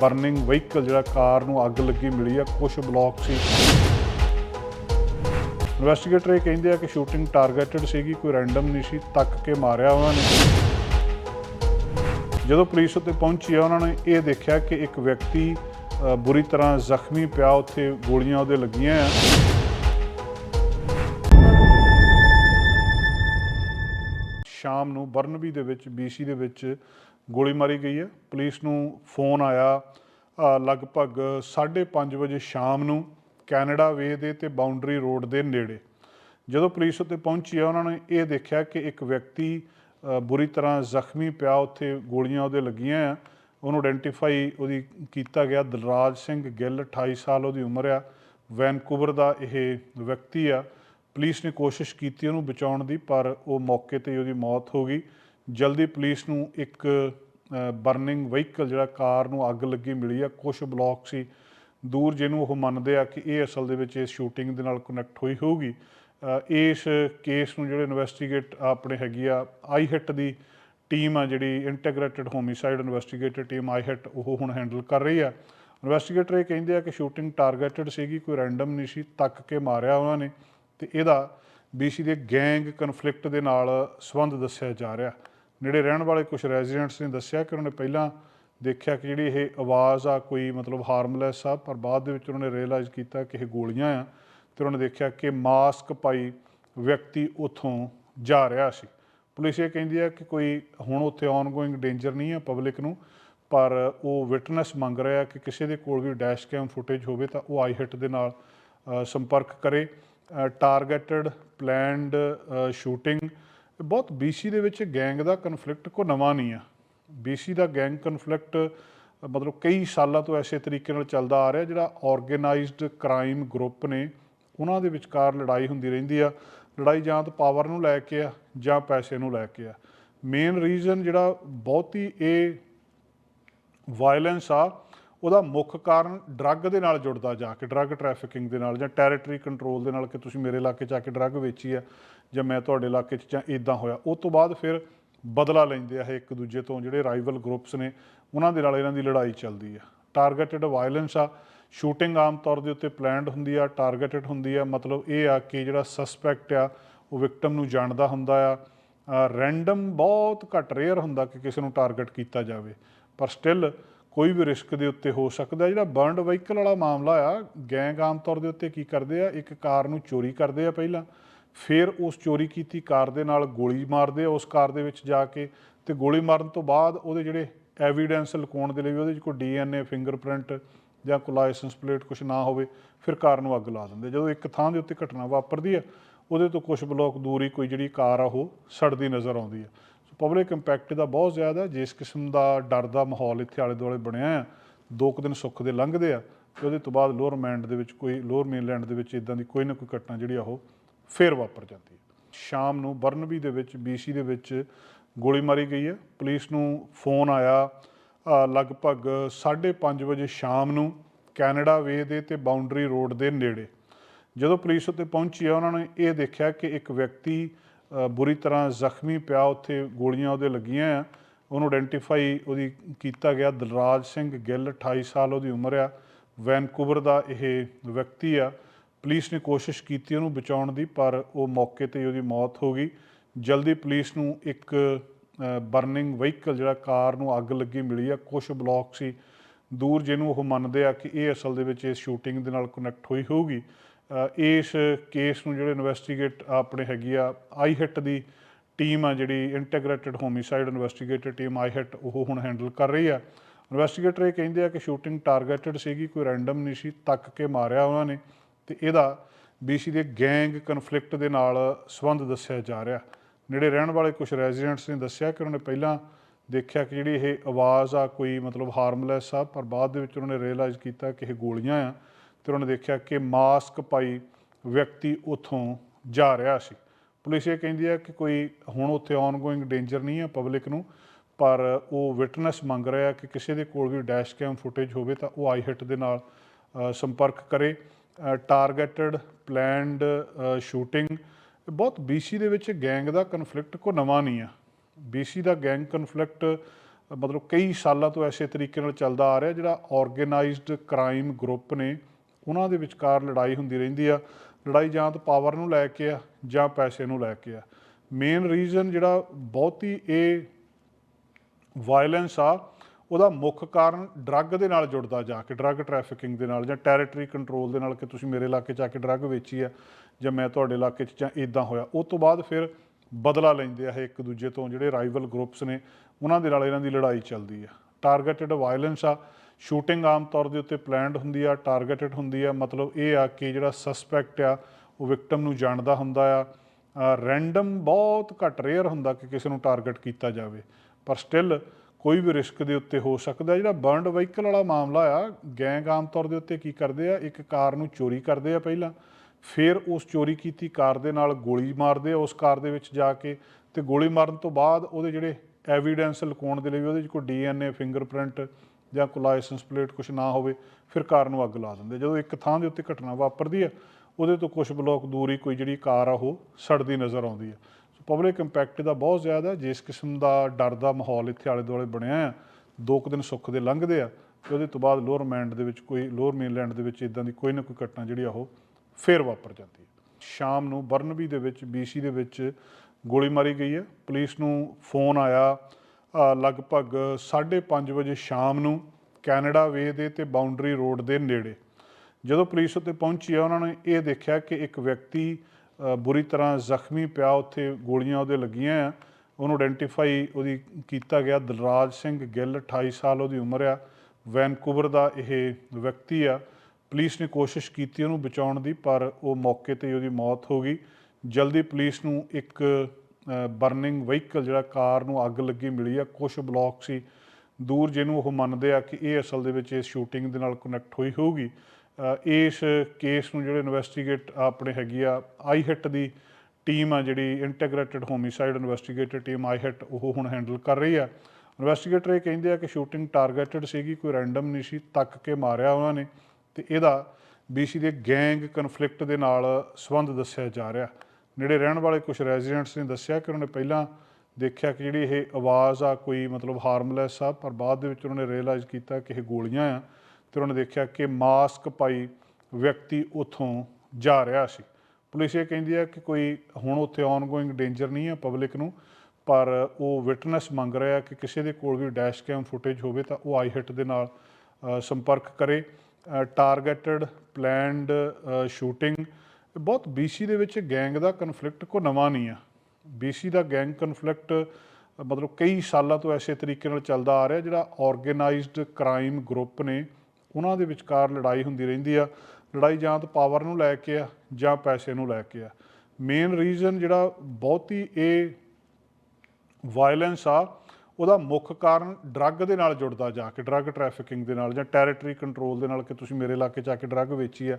Burning vehicle ਜਿਹੜਾ ਕਾਰ ਨੂੰ ਅੱਗ ਲੱਗੀ ਮਿਲੀ ਆ ਕੁਝ ਬਲੌਕ ਸੀ। ਇਨਵੈਸਟੀਗੇਟਰ ਇਹ ਕਹਿੰਦੇ ਆ ਕਿ ਸ਼ੂਟਿੰਗ ਟਾਰਗੇਟਡ ਸੀਗੀ, ਕੋਈ ਰੈਂਡਮ ਨਹੀਂ ਸੀ, ਤੱਕ ਕੇ ਮਾਰਿਆ ਉਹਨਾਂ ਨੇ। ਜਦੋਂ ਪੁਲਿਸ ਉੱਤੇ ਪਹੁੰਚੀ ਆ, ਉਹਨਾਂ ਨੇ ਇਹ ਦੇਖਿਆ ਕਿ ਇੱਕ ਵਿਅਕਤੀ ਬੁਰੀ ਤਰ੍ਹਾਂ ਜ਼ਖਮੀ ਪਿਆ, ਉੱਥੇ ਗੋਲੀਆਂ ਉਹਦੇ ਲੱਗੀਆਂ ਆ। ਸ਼ਾਮ ਨੂੰ ਬਰਨਬੀ ਦੇ ਵਿੱਚ BC ਦੇ ਵਿੱਚ ਗੋਲੀ ਮਾਰੀ ਗਈ ਹੈ। ਪੁਲਿਸ ਨੂੰ ਫੋਨ ਆਇਆ ਅ, ਲਗਭਗ 5:30 ਵਜੇ ਸ਼ਾਮ ਨੂੰ ਕੈਨੇਡਾ ਵੇ ਦੇ ਤੇ ਬਾਉਂਡਰੀ ਰੋਡ ਦੇ ਨੇੜੇ। ਜਦੋਂ ਪੁਲਿਸ ਉੱਤੇ ਪਹੁੰਚੀ ਆ ਉਹਨਾਂ ਨੇ ਇਹ ਦੇਖਿਆ ਕਿ ਇੱਕ ਵਿਅਕਤੀ ਬੁਰੀ ਤਰ੍ਹਾਂ ਜ਼ਖਮੀ ਪਿਆ ਉੱਥੇ ਗੋਲੀਆਂ ਉਹਦੇ ਲੱਗੀਆਂ ਆ। ਉਹਨੂੰ ਆਇਡੈਂਟੀਫਾਈ ਉਹਦੀ ਕੀਤਾ ਗਿਆ ਦਲਰਾਜ ਸਿੰਘ ਗਿੱਲ 28 ਸਾਲ ਉਹਦੀ ਉਮਰ ਆ। ਵੈਨਕੂਵਰ ਦਾ ਇਹ ਵਿਅਕਤੀ ਆ। ਪੁਲਿਸ ਨੇ ਕੋਸ਼ਿਸ਼ ਕੀਤੀ ਉਹਨੂੰ ਬਚਾਉਣ ਦੀ ਪਰ ਉਹ ਮੌਕੇ ਤੇ ਉਹਦੀ ਮੌਤ ਹੋ ਗਈ। ਜਲਦੀ ਪੁਲਿਸ ਨੂੰ ਇੱਕ ਬਰਨਿੰਗ ਵਹੀਕਲ ਜਿਹੜਾ ਕਾਰ ਨੂੰ ਅੱਗ ਲੱਗੀ ਮਿਲੀ ਆ ਕੁਝ ਬਲੌਕ ਸੀ। ਦੂਰ ਜਿਹਨੂੰ ਉਹ ਮੰਨਦੇ ਆ ਕਿ ਇਹ ਅਸਲ ਦੇ ਵਿੱਚ ਇਸ ਸ਼ੂਟਿੰਗ ਦੇ ਨਾਲ ਕਨੈਕਟ ਹੋਈ ਹੋਊਗੀ। ਇਸ ਕੇਸ ਨੂੰ ਜਿਹੜੇ ਇਨਵੈਸਟੀਗੇਟ ਆਪਣੇ ਹੈਗੀ ਆ ਆਈ ਹਿੱਟ ਦੀ ਟੀਮ ਆ ਜਿਹੜੀ integrated homicide investigator team IHIT ਉਹ ਹੁਣ ਹੈਂਡਲ ਕਰ ਰਹੀ ਆ। ਇਨਵੈਸਟੀਗੇਟਰ ਇਹ ਕਹਿੰਦੇ ਆ ਕਿ ਸ਼ੂਟਿੰਗ ਟਾਰਗੇਟਡ ਸੀਗੀ, ਕੋਈ ਰੈਂਡਮ ਨਹੀਂ ਸੀ, ਤੱਕ ਕੇ ਮਾਰਿਆ ਉਹਨਾਂ ਨੇ ਤੇ ਇਹਦਾ BC ਦੇ ਗੈਂਗ ਕਨਫਲਿਕਟ ਦੇ ਨਾਲ ਸੰਬੰਧ ਦੱਸਿਆ ਜਾ ਰਿਹਾ। ਨੇੜੇ ਰਹਿਣ ਵਾਲੇ ਕੁਝ ਰੈਜ਼ੀਡੈਂਟਸ ਨੇ ਦੱਸਿਆ ਕਿ ਉਹਨਾਂ ਨੇ ਪਹਿਲਾਂ ਦੇਖਿਆ ਕਿ ਜਿਹੜੀ ਇਹ ਆਵਾਜ਼ ਆ ਕੋਈ ਮਤਲਬ ਹਾਰਮਲੈਸ ਆ, ਪਰ ਬਾਅਦ ਦੇ ਵਿੱਚ ਉਹਨਾਂ ਨੇ ਰਿਅਲਾਈਜ਼ ਕੀਤਾ ਕਿ ਇਹ ਗੋਲੀਆਂ ਆ ਤੇ ਉਹਨਾਂ ਨੇ ਦੇਖਿਆ ਕਿ ਮਾਸਕ ਪਾਈ ਵਿਅਕਤੀ ਉਥੋਂ ਜਾ ਰਿਹਾ ਸੀ। ਪੁਲਿਸ ਇਹ ਕਹਿੰਦੀ ਹੈ ਕਿ ਕੋਈ ਹੁਣ ਉੱਥੇ ਆਨਗੋਇੰਗ ਡੇਂਜਰ ਨਹੀਂ ਆ ਪਬਲਿਕ ਨੂੰ, ਪਰ ਉਹ ਵਿਟਨੈਸ ਮੰਗ ਰਿਹਾ ਕਿ ਕਿਸੇ ਦੇ ਕੋਲ ਵੀ ਡੈਸ਼ ਕੈਮ ਫੁਟੇਜ ਹੋਵੇ ਤਾਂ ਉਹ ਆਈ ਹਿੱਟ ਦੇ ਨਾਲ ਸੰਪਰਕ ਕਰੇ। ਟਾਰਗੇਟਡ ਪਲੈਨਡ ਸ਼ੂਟਿੰਗ ਬਹੁਤ BC ਦੇ ਵਿੱਚ ਗੈਂਗ ਦਾ ਕਨਫਲਿਕਟ ਕੋ ਨਵਾਂ ਨਹੀਂ ਆ। BC ਦਾ ਗੈਂਗ ਕਨਫਲਿਕਟ ਮਤਲਬ ਕਈ ਸਾਲਾਂ ਤੋਂ ਐਸੇ ਤਰੀਕੇ ਨਾਲ ਚੱਲਦਾ ਆ ਰਿਹਾ ਜਿਹੜਾ ਆਰਗੇਨਾਈਜ਼ਡ ਕ੍ਰਾਈਮ ਗਰੁੱਪ ਨੇ, ਉਹਨਾਂ ਦੇ ਵਿਚਕਾਰ ਲੜਾਈ ਹੁੰਦੀ ਰਹਿੰਦੀ ਆ। ਲੜਾਈ ਜਾਂ ਤਾਂ ਪਾਵਰ ਨੂੰ ਲੈ ਕੇ ਆ ਜਾਂ ਪੈਸੇ ਨੂੰ ਲੈ ਕੇ ਆ। ਮੇਨ ਰੀਜ਼ਨ ਜਿਹੜਾ ਬਹੁਤੀ ਇਹ ਵਾਇਲੈਂਸ ਆ ਉਹਦਾ ਮੁੱਖ ਕਾਰਨ ਡਰੱਗ ਦੇ ਨਾਲ ਜੁੜਦਾ ਜਾ ਕੇ ਡਰੱਗ ਟ੍ਰੈਫਿਕਿੰਗ ਦੇ ਨਾਲ ਜਾਂ ਟੈਰੀਟਰੀ ਕੰਟਰੋਲ ਦੇ ਨਾਲ ਕਿ ਤੁਸੀਂ ਮੇਰੇ ਇਲਾਕੇ 'ਚ ਆ ਕੇ ਡਰੱਗ ਵੇਚੀ ਆ ਜਾਂ ਮੈਂ ਤੁਹਾਡੇ ਇਲਾਕੇ 'ਚ ਜਾਂ ਇਦਾਂ ਹੋਇਆ। ਉਸ ਤੋਂ ਬਾਅਦ ਫਿਰ ਬਦਲਾ ਲੈਂਦੇ ਆ ਇਹ ਇੱਕ ਦੂਜੇ ਤੋਂ ਜਿਹੜੇ ਰਾਈਵਲ ਗਰੁੱਪਸ ਨੇ, ਉਹਨਾਂ ਦੇ ਨਾਲ ਇਹਨਾਂ ਦੀ ਲੜਾਈ ਚੱਲਦੀ ਆ। ਟਾਰਗੇਟਡ ਵਾਇਲੈਂਸ ਆ ਸ਼ੂਟਿੰਗ ਆਮ ਤੌਰ ਦੇ ਉੱਤੇ ਪਲਾਨਡ ਹੁੰਦੀ ਆ ਟਾਰਗੇਟਡ ਹੁੰਦੀ ਆ, ਮਤਲਬ ਇਹ ਆ ਕਿ ਜਿਹੜਾ ਸਸਪੈਕਟ ਆ, ਉਹ ਵਿਕਟਮ ਨੂੰ ਜਾਣਦਾ ਹੁੰਦਾ ਆ। ਰੈਂਡਮ ਬਹੁਤ ਘੱਟ ਰੇਅਰ ਹੁੰਦਾ ਕਿ ਕਿਸੇ ਨੂੰ ਟਾਰਗੇਟ ਕੀਤਾ ਜਾਵੇ। ਪਰ ਸਟਿਲ ਕੋਈ ਵੀ ਰਿਸਕ ਦੇ ਉੱਤੇ ਹੋ ਸਕਦਾ ਜਿਹੜਾ ਬਰਨਡ ਵਹੀਕਲ ਵਾਲਾ ਮਾਮਲਾ ਆ, ਗੈਂਗ ਆਮ ਤੌਰ ਦੇ ਉੱਤੇ ਕੀ ਕਰਦੇ ਆ, ਇੱਕ ਕਾਰ ਨੂੰ ਚੋਰੀ ਕਰਦੇ ਆ ਪਹਿਲਾਂ, ਫਿਰ ਉਸ ਚੋਰੀ ਕੀਤੀ ਕਾਰ ਦੇ ਨਾਲ ਗੋਲੀ ਮਾਰਦੇ ਆ ਉਸ ਕਾਰ ਦੇ ਵਿੱਚ ਜਾ ਕੇ ਤੇ ਗੋਲੀ ਮਾਰਨ ਤੋਂ ਬਾਅਦ ਉਹਦੇ ਜਿਹੜੇ ਐਵੀਡੈਂਸ ਲੁਕਾਉਣ ਦੇ ਲਈ ਉਹਦੇ ਵਿੱਚ ਕੋਈ ਡੀਐਨਏ ਫਿੰਗਰਪ੍ਰਿੰਟ ਜਾਂ ਕੋਈ ਲਾਇਸੈਂਸ ਪਲੇਟ ਕੁਝ ਨਾ ਹੋਵੇ, ਫਿਰ ਕਾਰ ਨੂੰ ਅੱਗ ਲਾ ਦਿੰਦੇ ਜਦੋਂ ਇੱਕ ਥਾਂ ਦੇ ਉੱਤੇ ਘਟਨਾ ਵਾਪਰਦੀ ਆ, ਉਹਦੇ ਤੋਂ ਕੁਝ ਬਲੋਕ ਦੂਰ ਹੀ ਕੋਈ ਜਿਹੜੀ ਕਾਰ ਆ ਉਹ ਸੜਦੀ ਨਜ਼ਰ ਆਉਂਦੀ ਆ। ਪਬਲਿਕ ਇੰਪੈਕਟ ਦਾ ਬਹੁਤ ਜ਼ਿਆਦਾ ਜਿਸ ਕਿਸਮ ਦਾ ਡਰ ਦਾ ਮਾਹੌਲ ਇੱਥੇ ਆਲੇ ਦੁਆਲੇ ਬਣਿਆ ਆ ਦੋ ਕੁ ਦਿਨ ਸੁੱਖ ਦੇ ਲੰਘਦੇ ਆ ਤੇ ਉਹਦੇ ਤੋਂ ਬਾਅਦ ਲੋਅਰ ਮੈਂਡ ਦੇ ਵਿੱਚ ਕੋਈ ਲੋਅਰ ਮੇਨਲੈਂਡ ਦੇ ਵਿੱਚ ਇਦਾਂ ਦੀ ਕੋਈ ਨਾ ਕੋਈ ਘਟਨਾ ਜਿਹੜੀ ਆ ਉਹ ਫੇਰ ਵਾਪਰ ਜਾਂਦੀ ਹੈ। ਸ਼ਾਮ ਨੂੰ ਬਰਨਬੀ ਦੇ ਵਿੱਚ BC ਦੇ ਵਿੱਚ ਗੋਲੀ ਮਾਰੀ ਗਈ ਹੈ। ਪੁਲਿਸ ਨੂੰ ਫੋਨ ਆਇਆ ਅ, ਲਗਭਗ 5:30 ਵਜੇ ਸ਼ਾਮ ਨੂੰ ਕੈਨੇਡਾ ਵੇ ਦੇ ਤੇ ਬਾਉਂਡਰੀ ਰੋਡ ਦੇ ਨੇੜੇ। ਜਦੋਂ ਪੁਲਿਸ ਉੱਤੇ ਪਹੁੰਚੀ ਆ ਉਹਨਾਂ ਨੇ ਇਹ ਦੇਖਿਆ ਕਿ ਇੱਕ ਵਿਅਕਤੀ ਬੁਰੀ ਤਰ੍ਹਾਂ ਜ਼ਖਮੀ ਪਿਆ ਉੱਥੇ, ਗੋਲੀਆਂ ਉਹਦੇ ਲੱਗੀਆਂ ਆ। ਉਹਨੂੰ ਆਇਡੈਂਟੀਫਾਈ ਉਹਦੀ ਕੀਤਾ ਗਿਆ ਦਲਰਾਜ ਸਿੰਘ ਗਿੱਲ 28 ਸਾਲ ਉਹਦੀ ਉਮਰ ਆ। ਵੈਨਕੂਵਰ ਦਾ ਇਹ ਵਿਅਕਤੀ ਆ। ਪੁਲਿਸ ਨੇ ਕੋਸ਼ਿਸ਼ ਕੀਤੀ ਉਹਨੂੰ ਬਚਾਉਣ ਦੀ, ਪਰ ਉਹ ਮੌਕੇ ਤੇ ਉਹਦੀ ਮੌਤ ਹੋ ਗਈ। ਜਲਦੀ ਪੁਲਿਸ ਨੂੰ ਇੱਕ ਬਰਨਿੰਗ ਵਹੀਕਲ ਜਿਹੜਾ ਕਾਰ ਨੂੰ ਅੱਗ ਲੱਗੀ ਮਿਲੀ ਆ ਕੁਝ ਬਲੌਕ ਸੀ। ਦੂਰ ਜਿਹਨੂੰ ਉਹ ਮੰਨਦੇ ਆ ਕਿ ਇਹ ਅਸਲ ਦੇ ਵਿੱਚ ਇਸ ਸ਼ੂਟਿੰਗ ਦੇ ਨਾਲ ਕਨੈਕਟ ਹੋਈ ਹੋਊਗੀ। ਇਸ ਕੇਸ ਨੂੰ ਜਿਹੜੇ ਇਨਵੈਸਟੀਗੇਟ ਆਪਣੇ ਹੈਗੀ ਆ ਆਈ ਹਿੱਟ ਦੀ ਟੀਮ ਆ ਜਿਹੜੀ integrated homicide investigator team IHIT ਉਹ ਹੁਣ ਹੈਂਡਲ ਕਰ ਰਹੀ ਆ। ਇਨਵੈਸਟੀਗੇਟਰ ਇਹ ਕਹਿੰਦੇ ਆ ਕਿ ਸ਼ੂਟਿੰਗ ਟਾਰਗੇਟਡ ਸੀਗੀ, ਕੋਈ ਰੈਂਡਮ ਨਹੀਂ ਸੀ, ਤੱਕ ਕੇ ਮਾਰਿਆ ਉਹਨਾਂ ਨੇ ਤੇ ਇਹਦਾ BC ਦੇ ਗੈਂਗ ਕਨਫਲਿਕਟ ਦੇ ਨਾਲ ਸੰਬੰਧ ਦੱਸਿਆ ਜਾ ਰਿਹਾ। ਨੇੜੇ ਰਹਿਣ ਵਾਲੇ ਕੁਝ ਰੈਜ਼ੀਡੈਂਟਸ ਨੇ ਦੱਸਿਆ ਕਿ ਉਹਨਾਂ ਨੇ ਪਹਿਲਾਂ ਦੇਖਿਆ ਕਿ ਜਿਹੜੀ ਇਹ ਆਵਾਜ਼ ਆ, ਕੋਈ ਮਤਲਬ ਹਾਰਮਲੈਸ ਆ, ਪਰ ਬਾਅਦ ਦੇ ਵਿੱਚ ਉਹਨਾਂ ਨੇ ਰਿਅਲਾਈਜ਼ ਕੀਤਾ ਕਿ ਇਹ ਗੋਲੀਆਂ ਆ। ਤੇ ਉਹਨਾਂ ਨੇ ਦੇਖਿਆ ਕਿ ਮਾਸਕ ਪਾਈ ਵਿਅਕਤੀ ਉਥੋਂ ਜਾ ਰਿਹਾ ਸੀ। ਪੁਲਿਸ ਇਹ ਕਹਿੰਦੀ ਹੈ ਕਿ ਕੋਈ ਹੁਣ ਉੱਥੇ ਆਨਗੋਇੰਗ ਡੇਂਜਰ ਨਹੀਂ ਹੈ ਪਬਲਿਕ ਨੂੰ, ਪਰ ਉਹ ਵਿਟਨੈਸ ਮੰਗ ਰਿਹਾ ਕਿ ਕਿਸੇ ਦੇ ਕੋਲ ਵੀ ਡੈਸ਼ ਕੈਮ ਫੁਟੇਜ ਹੋਵੇ ਤਾਂ ਉਹ ਆਈ ਹਿੱਟ ਦੇ ਨਾਲ ਸੰਪਰਕ ਕਰੇ। ਟਾਰਗੇਟਡ ਪਲੈਨਡ ਸ਼ੂਟਿੰਗ ਬਹੁਤ BC ਦੇ ਵਿੱਚ ਗੈਂਗ ਦਾ ਕਨਫਲਿਕਟ ਕੋ ਨਵਾਂ ਨਹੀਂ ਆ BC ਦਾ ਗੈਂਗ ਕਨਫਲਿਕਟ ਮਤਲਬ ਕਈ ਸਾਲਾਂ ਤੋਂ ਐਸੇ ਤਰੀਕੇ ਨਾਲ ਚੱਲਦਾ ਆ ਰਿਹਾ ਜਿਹੜਾ ਆਰਗੇਨਾਈਜ਼ਡ ਕ੍ਰਾਈਮ ਗਰੁੱਪ ਨੇ ਉਹਨਾਂ ਦੇ ਵਿਚਕਾਰ ਲੜਾਈ ਹੁੰਦੀ ਰਹਿੰਦੀ ਆ, ਲੜਾਈ ਜਾਂ ਤਾਂ ਪਾਵਰ ਨੂੰ ਲੈ ਕੇ ਆ ਜਾਂ ਪੈਸੇ ਨੂੰ ਲੈ ਕੇ ਆ। ਮੇਨ ਰੀਜ਼ਨ ਜਿਹੜਾ ਬਹੁਤੀ ਇਹ ਵਾਇਲੈਂਸ ਆ, ਉਹਦਾ ਮੁੱਖ ਕਾਰਨ ਡਰੱਗ ਦੇ ਨਾਲ ਜੁੜਦਾ ਜਾ ਕੇ ਡਰੱਗ ਟ੍ਰੈਫਿਕਿੰਗ ਦੇ ਨਾਲ ਜਾਂ ਟੈਰੀਟਰੀ ਕੰਟਰੋਲ ਦੇ ਨਾਲ ਕਿ ਤੁਸੀਂ ਮੇਰੇ ਇਲਾਕੇ 'ਚ ਆ ਕੇ ਡਰੱਗ ਵੇਚੀ ਆ ਜਾਂ ਮੈਂ ਤੁਹਾਡੇ ਇਲਾਕੇ 'ਚ ਜਾਂ ਇਦਾਂ ਹੋਇਆ। ਉਸ ਤੋਂ ਬਾਅਦ ਫਿਰ ਬਦਲਾ ਲੈਂਦੇ ਆ ਇਹ ਇੱਕ ਦੂਜੇ ਤੋਂ ਜਿਹੜੇ ਰਾਈਵਲ ਗਰੁੱਪਸ ਨੇ, ਉਹਨਾਂ ਦੇ ਨਾਲ ਇਹਨਾਂ ਦੀ ਲੜਾਈ ਚੱਲਦੀ ਆ। ਟਾਰਗੇਟਡ ਵਾਇਲੈਂਸ ਆ ਸ਼ੂਟਿੰਗ ਆਮ ਤੌਰ ਦੇ ਉੱਤੇ ਪਲਾਨਡ ਹੁੰਦੀ ਆ, ਟਾਰਗੇਟਡ ਹੁੰਦੀ ਆ, ਮਤਲਬ ਇਹ ਆ ਕਿ ਜਿਹੜਾ ਸਸਪੈਕਟ ਆ, ਉਹ ਵਿਕਟਮ ਨੂੰ ਜਾਣਦਾ ਹੁੰਦਾ ਆ। ਰੈਂਡਮ ਬਹੁਤ ਘੱਟ ਰੇਅਰ ਹੁੰਦਾ ਕਿ ਕਿਸੇ ਨੂੰ ਟਾਰਗੇਟ ਕੀਤਾ ਜਾਵੇ। ਪਰ ਸਟਿਲ ਕੋਈ ਵੀ ਰਿਸਕ ਦੇ ਉੱਤੇ ਹੋ ਸਕਦਾ ਜਿਹੜਾ ਬਰਨਡ ਵਹੀਕਲ ਵਾਲਾ ਮਾਮਲਾ ਆ ਗੈਂਗ ਆਮ ਤੌਰ ਦੇ ਉੱਤੇ ਕੀ ਕਰਦੇ ਆ, ਇੱਕ ਕਾਰ ਨੂੰ ਚੋਰੀ ਕਰਦੇ ਆ ਪਹਿਲਾਂ, ਫਿਰ ਉਸ ਚੋਰੀ ਕੀਤੀ ਕਾਰ ਦੇ ਨਾਲ ਗੋਲੀ ਮਾਰਦੇ ਆ ਉਸ ਕਾਰ ਦੇ ਵਿੱਚ ਜਾ ਕੇ ਤੇ ਗੋਲੀ ਮਾਰਨ ਤੋਂ ਬਾਅਦ ਉਹਦੇ ਜਿਹੜੇ ਐਵੀਡੈਂਸ ਲੁਕਾਉਣ ਦੇ ਲਈ ਉਹਦੇ ਵਿੱਚ ਕੋਈ ਡੀਐਨਏ ਫਿੰਗਰਪ੍ਰਿੰਟ ਜਾਂ ਕੋਈ ਲਾਇਸੈਂਸ ਪਲੇਟ ਕੁਝ ਨਾ ਹੋਵੇ, ਫਿਰ ਕਾਰ ਨੂੰ ਅੱਗ ਲਾ ਦਿੰਦੇ ਜਦੋਂ ਇੱਕ ਥਾਂ ਦੇ ਉੱਤੇ ਘਟਨਾ ਵਾਪਰਦੀ ਹੈ ਉਹਦੇ ਤੋਂ ਕੁਝ ਬਲੋਕ ਦੂਰ ਹੀ ਕੋਈ ਜਿਹੜੀ ਕਾਰ ਆ, ਉਹ ਸੜਦੀ ਨਜ਼ਰ ਆਉਂਦੀ ਹੈ ਸੋ ਪਬਲਿਕ ਇੰਪੈਕਟ ਦਾ ਬਹੁਤ ਜ਼ਿਆਦਾ ਜਿਸ ਕਿਸਮ ਦਾ ਡਰ ਦਾ ਮਾਹੌਲ ਇੱਥੇ ਆਲੇ ਦੁਆਲੇ ਬਣਿਆ ਆ, ਦੋ ਕੁ ਦਿਨ ਸੁੱਖ ਦੇ ਲੰਘਦੇ ਆ, ਤੇ ਉਹਦੇ ਤੋਂ ਬਾਅਦ ਲੋਅਰ ਮੈਂਡ ਦੇ ਵਿੱਚ ਕੋਈ ਲੋਅਰ ਮੇਨਲੈਂਡ ਦੇ ਵਿੱਚ ਇਦਾਂ ਦੀ ਕੋਈ ਨਾ ਕੋਈ ਘਟਨਾ ਜਿਹੜੀ ਆ, ਉਹ ਫੇਰ ਵਾਪਰ ਜਾਂਦੀ ਹੈ ਸ਼ਾਮ ਨੂੰ ਬਰਨਬੀ ਦੇ ਵਿੱਚ ਬੀਸੀ ਦੇ ਵਿੱਚ ਗੋਲੀ ਮਾਰੀ ਗਈ ਹੈ ਪੁਲਿਸ ਨੂੰ ਫੋਨ ਆਇਆ ਲਗਭਗ 5:30 ਵਜੇ ਸ਼ਾਮ ਨੂੰ ਕੈਨੇਡਾ ਵੇ ਦੇ ਤੇ ਬਾਉਂਡਰੀ ਰੋਡ ਦੇ ਨੇੜੇ। ਜਦੋਂ ਪੁਲਿਸ ਉੱਤੇ ਪਹੁੰਚੀ ਆ, ਉਹਨਾਂ ਨੇ ਇਹ ਦੇਖਿਆ ਕਿ ਇੱਕ ਵਿਅਕਤੀ ਬੁਰੀ ਤਰ੍ਹਾਂ ਜ਼ਖਮੀ ਪਿਆ, ਉੱਥੇ ਗੋਲੀਆਂ ਉਹਦੇ ਲੱਗੀਆਂ ਆ। ਉਹਨੂੰ ਆਇਡੈਂਟੀਫਾਈ ਉਹਦੀ ਕੀਤਾ ਗਿਆ ਦਲਰਾਜ ਸਿੰਘ ਗਿੱਲ 28 ਸਾਲ ਉਹਦੀ ਉਮਰ ਆ। ਵੈਨਕੂਵਰ ਦਾ ਇਹ ਵਿਅਕਤੀ ਆ। ਪੁਲਿਸ ਨੇ ਕੋਸ਼ਿਸ਼ ਕੀਤੀ ਉਹਨੂੰ ਬਚਾਉਣ ਦੀ, ਪਰ ਉਹ ਮੌਕੇ ਤੇ ਉਹਦੀ ਮੌਤ ਹੋ ਗਈ। ਜਲਦੀ ਪੁਲਿਸ ਨੂੰ ਇੱਕ ਬਰਨਿੰਗ ਵਹੀਕਲ ਜਿਹੜਾ ਕਾਰ ਨੂੰ ਅੱਗ ਲੱਗੀ ਮਿਲੀ ਆ ਕੁਝ ਬਲੌਕ ਸੀ। ਦੂਰ ਜਿਹਨੂੰ ਉਹ ਮੰਨਦੇ ਆ ਕਿ ਇਹ ਅਸਲ ਦੇ ਵਿੱਚ ਇਸ ਸ਼ੂਟਿੰਗ ਦੇ ਨਾਲ ਕਨੈਕਟ ਹੋਈ ਹੋਊਗੀ। ਇਸ ਕੇਸ ਨੂੰ ਜਿਹੜੇ ਇਨਵੈਸਟੀਗੇਟ ਆਪਣੇ ਹੈਗੀ ਆ ਆਈ ਹਿੱਟ ਦੀ ਟੀਮ ਆ ਜਿਹੜੀ integrated homicide investigator team IHIT ਉਹ ਹੁਣ ਹੈਂਡਲ ਕਰ ਰਹੀ ਆ। ਇਨਵੈਸਟੀਗੇਟਰ ਇਹ ਕਹਿੰਦੇ ਆ ਕਿ ਸ਼ੂਟਿੰਗ ਟਾਰਗੇਟਡ ਸੀਗੀ, ਕੋਈ ਰੈਂਡਮ ਨਹੀਂ ਸੀ, ਤੱਕ ਕੇ ਮਾਰਿਆ ਉਹਨਾਂ ਨੇ ਤੇ ਇਹਦਾ ਬੀਸੀ ਦੇ ਗੈਂਗ ਕਨਫਲਿਕਟ ਦੇ ਨਾਲ ਸੰਬੰਧ ਦੱਸਿਆ ਜਾ ਰਿਹਾ। ਨੇੜੇ ਰਹਿਣ ਵਾਲੇ ਕੁਝ ਰੈਜ਼ੀਡੈਂਟਸ ਨੇ ਦੱਸਿਆ ਕਿ ਉਹਨਾਂ ਨੇ ਪਹਿਲਾਂ ਦੇਖਿਆ ਕਿ ਜਿਹੜੀ ਇਹ ਆਵਾਜ਼ ਆ ਕੋਈ ਮਤਲਬ ਹਾਰਮਲੈਸ ਆ, ਪਰ ਬਾਅਦ ਦੇ ਵਿੱਚ ਉਹਨਾਂ ਨੇ ਰਿਅਲਾਈਜ਼ ਕੀਤਾ ਕਿ ਇਹ ਗੋਲੀਆਂ ਆ ਤੇ ਉਹਨਾਂ ਨੇ ਦੇਖਿਆ ਕਿ ਮਾਸਕ ਪਾਈ ਵਿਅਕਤੀ ਉੱਥੋਂ ਜਾ ਰਿਹਾ ਸੀ। ਪੁਲਿਸ ਇਹ ਕਹਿੰਦੀ ਹੈ ਕਿ ਕੋਈ ਹੁਣ ਉੱਥੇ ਆਨਗੋਇੰਗ ਡੇਂਜਰ ਨਹੀਂ ਹੈ ਪਬਲਿਕ ਨੂੰ, ਪਰ ਉਹ ਵਿਟਨੈਸ ਮੰਗ ਰਿਹਾ ਕਿ ਕਿਸੇ ਦੇ ਕੋਲ ਵੀ ਡੈਸ਼ ਕੈਮ ਫੁਟੇਜ ਹੋਵੇ ਤਾਂ ਉਹ ਆਈ ਹਿੱਟ ਦੇ ਨਾਲ ਸੰਪਰਕ ਕਰੇ। ਟਾਰਗੇਟਡ ਪਲੈਨਡ ਸ਼ੂਟਿੰਗ ਬਹੁਤ BC ਦੇ ਵਿੱਚ ਗੈਂਗ ਦਾ ਕਨਫਲਿਕਟ ਕੋ ਨਵਾਂ ਨਹੀਂ ਆ। BC ਦਾ ਗੈਂਗ ਕਨਫਲਿਕਟ ਮਤਲਬ ਕਈ ਸਾਲਾਂ ਤੋਂ ਐਸੇ ਤਰੀਕੇ ਨਾਲ ਚੱਲਦਾ ਆ ਰਿਹਾ ਜਿਹੜਾ ਆਰਗੇਨਾਈਜ਼ਡ ਕ੍ਰਾਈਮ ਗਰੁੱਪ ਨੇ, ਉਹਨਾਂ ਦੇ ਵਿਚਕਾਰ ਲੜਾਈ ਹੁੰਦੀ ਰਹਿੰਦੀ ਆ। ਲੜਾਈ ਜਾਂ ਤਾਂ ਪਾਵਰ ਨੂੰ ਲੈ ਕੇ ਆ ਜਾਂ ਪੈਸੇ ਨੂੰ ਲੈ ਕੇ ਆ। ਮੇਨ ਰੀਜ਼ਨ ਜਿਹੜਾ ਬਹੁਤੀ ਇਹ ਵਾਇਲੈਂਸ ਆ ਉਹਦਾ ਮੁੱਖ ਕਾਰਨ ਡਰੱਗ ਦੇ ਨਾਲ ਜੁੜਦਾ ਜਾ ਕੇ, ਡਰੱਗ ਟ੍ਰੈਫਿਕਿੰਗ ਦੇ ਨਾਲ ਜਾਂ ਟੈਰੀਟਰੀ ਕੰਟਰੋਲ ਦੇ ਨਾਲ ਕਿ ਤੁਸੀਂ ਮੇਰੇ ਇਲਾਕੇ 'ਚ ਆ ਕੇ ਡਰੱਗ ਵੇਚੀ ਆ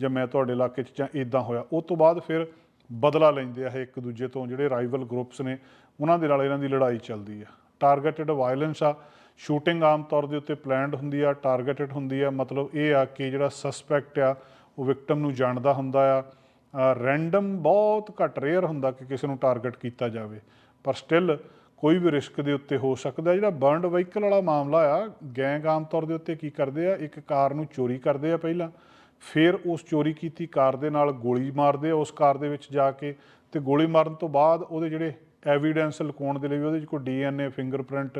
ਜਾਂ ਮੈਂ ਤੁਹਾਡੇ ਇਲਾਕੇ 'ਚ ਜਾਂ ਇਦਾਂ ਹੋਇਆ। ਉਸ ਤੋਂ ਬਾਅਦ ਫਿਰ ਬਦਲਾ ਲੈਂਦੇ ਆ ਇਹ ਇੱਕ ਦੂਜੇ ਤੋਂ, ਜਿਹੜੇ ਰਾਈਵਲ ਗਰੁੱਪਸ ਨੇ, ਉਹਨਾਂ ਦੇ ਨਾਲ ਇਹਨਾਂ ਦੀ ਲੜਾਈ ਚੱਲਦੀ ਆ। ਟਾਰਗੇਟਡ ਵਾਇਲੈਂਸ ਆ ਸ਼ੂਟਿੰਗ ਆਮ ਤੌਰ ਦੇ ਉੱਤੇ ਪਲਾਨਡ ਹੁੰਦੀ ਆ ਟਾਰਗੇਟਡ ਹੁੰਦੀ ਆ, ਮਤਲਬ ਇਹ ਆ ਕਿ ਜਿਹੜਾ ਸਸਪੈਕਟ ਆ, ਉਹ ਵਿਕਟਮ ਨੂੰ ਜਾਣਦਾ ਹੁੰਦਾ ਆ। ਰੈਂਡਮ ਬਹੁਤ ਘੱਟ ਰੇਅਰ ਹੁੰਦਾ ਕਿ ਕਿਸੇ ਨੂੰ ਟਾਰਗੇਟ ਕੀਤਾ ਜਾਵੇ। ਪਰ ਸਟਿਲ ਕੋਈ ਵੀ ਰਿਸਕ ਦੇ ਉੱਤੇ ਹੋ ਸਕਦਾ ਜਿਹੜਾ ਬਰਨਡ ਵਹੀਕਲ ਵਾਲਾ ਮਾਮਲਾ ਆ, ਗੈਂਗ ਆਮ ਤੌਰ ਦੇ ਉੱਤੇ ਕੀ ਕਰਦੇ ਆ, ਇੱਕ ਕਾਰ ਨੂੰ ਚੋਰੀ ਕਰਦੇ ਆ ਪਹਿਲਾਂ, ਫਿਰ ਉਸ ਚੋਰੀ ਕੀਤੀ ਕਾਰ ਦੇ ਨਾਲ ਗੋਲੀ ਮਾਰਦੇ ਆ ਉਸ ਕਾਰ ਦੇ ਵਿੱਚ ਜਾ ਕੇ ਤੇ ਗੋਲੀ ਮਾਰਨ ਤੋਂ ਬਾਅਦ ਉਹਦੇ ਜਿਹੜੇ ਐਵੀਡੈਂਸ ਲੁਕਾਉਣ ਦੇ ਲਈ ਉਹਦੇ ਵਿੱਚ ਕੋਈ ਡੀਐਨਏ ਫਿੰਗਰਪ੍ਰਿੰਟ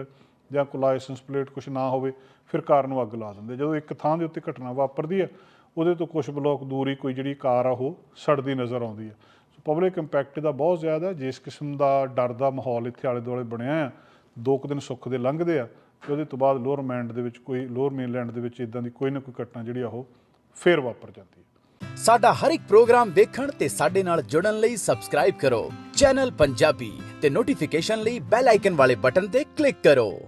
ਜਾਂ ਕੋਈ ਲਾਇਸੈਂਸ ਪਲੇਟ ਕੁਝ ਨਾ ਹੋਵੇ, ਫਿਰ ਕਾਰ ਨੂੰ ਅੱਗ ਲਾ ਦਿੰਦੇ ਜਦੋਂ ਇੱਕ ਥਾਂ ਦੇ ਉੱਤੇ ਘਟਨਾ ਵਾਪਰਦੀ ਆ, ਉਹਦੇ ਤੋਂ ਕੁਝ ਬਲੋਕ ਦੂਰ ਹੀ ਕੋਈ ਜਿਹੜੀ ਕਾਰ ਆ ਉਹ ਸੜਦੀ ਨਜ਼ਰ ਆਉਂਦੀ ਆ। ਪਬਲਿਕ ਇੰਪੈਕਟ ਦਾ ਬਹੁਤ ਜ਼ਿਆਦਾ ਜਿਸ ਕਿਸਮ ਦਾ ਡਰ ਦਾ ਮਾਹੌਲ ਇੱਥੇ ਆਲੇ ਦੁਆਲੇ ਬਣਿਆ ਆ ਦੋ ਕੁ ਦਿਨ ਸੁੱਖ ਦੇ ਲੰਘਦੇ ਆ ਤੇ ਉਹਦੇ ਤੋਂ ਬਾਅਦ ਲੋਅਰ ਮੈਂਡ ਦੇ ਵਿੱਚ ਕੋਈ ਲੋਅਰ ਮੇਨਲੈਂਡ ਦੇ ਵਿੱਚ ਇਦਾਂ ਦੀ ਕੋਈ ਨਾ ਕੋਈ ਘਟਨਾ ਜਿਹੜੀ ਆ ਉਹ ਫੇਰ ਵਾਪਰ ਜਾਂਦੀ ਹੈ। ਸਾਡਾ ਹਰ ਇੱਕ ਪ੍ਰੋਗਰਾਮ ਦੇਖਣ ਤੇ ਸਾਡੇ ਨਾਲ ਜੁੜਨ ਲਈ ਸਬਸਕ੍ਰਾਈਬ ਕਰੋ। ਚੈਨਲ ਪੰਜਾਬੀ ਤੇ ਨੋਟੀਫਿਕੇਸ਼ਨ ਲਈ ਬੈਲ ਆਈਕਨ ਵਾਲੇ ਬਟਨ ਤੇ ਕਲਿੱਕ ਕਰੋ।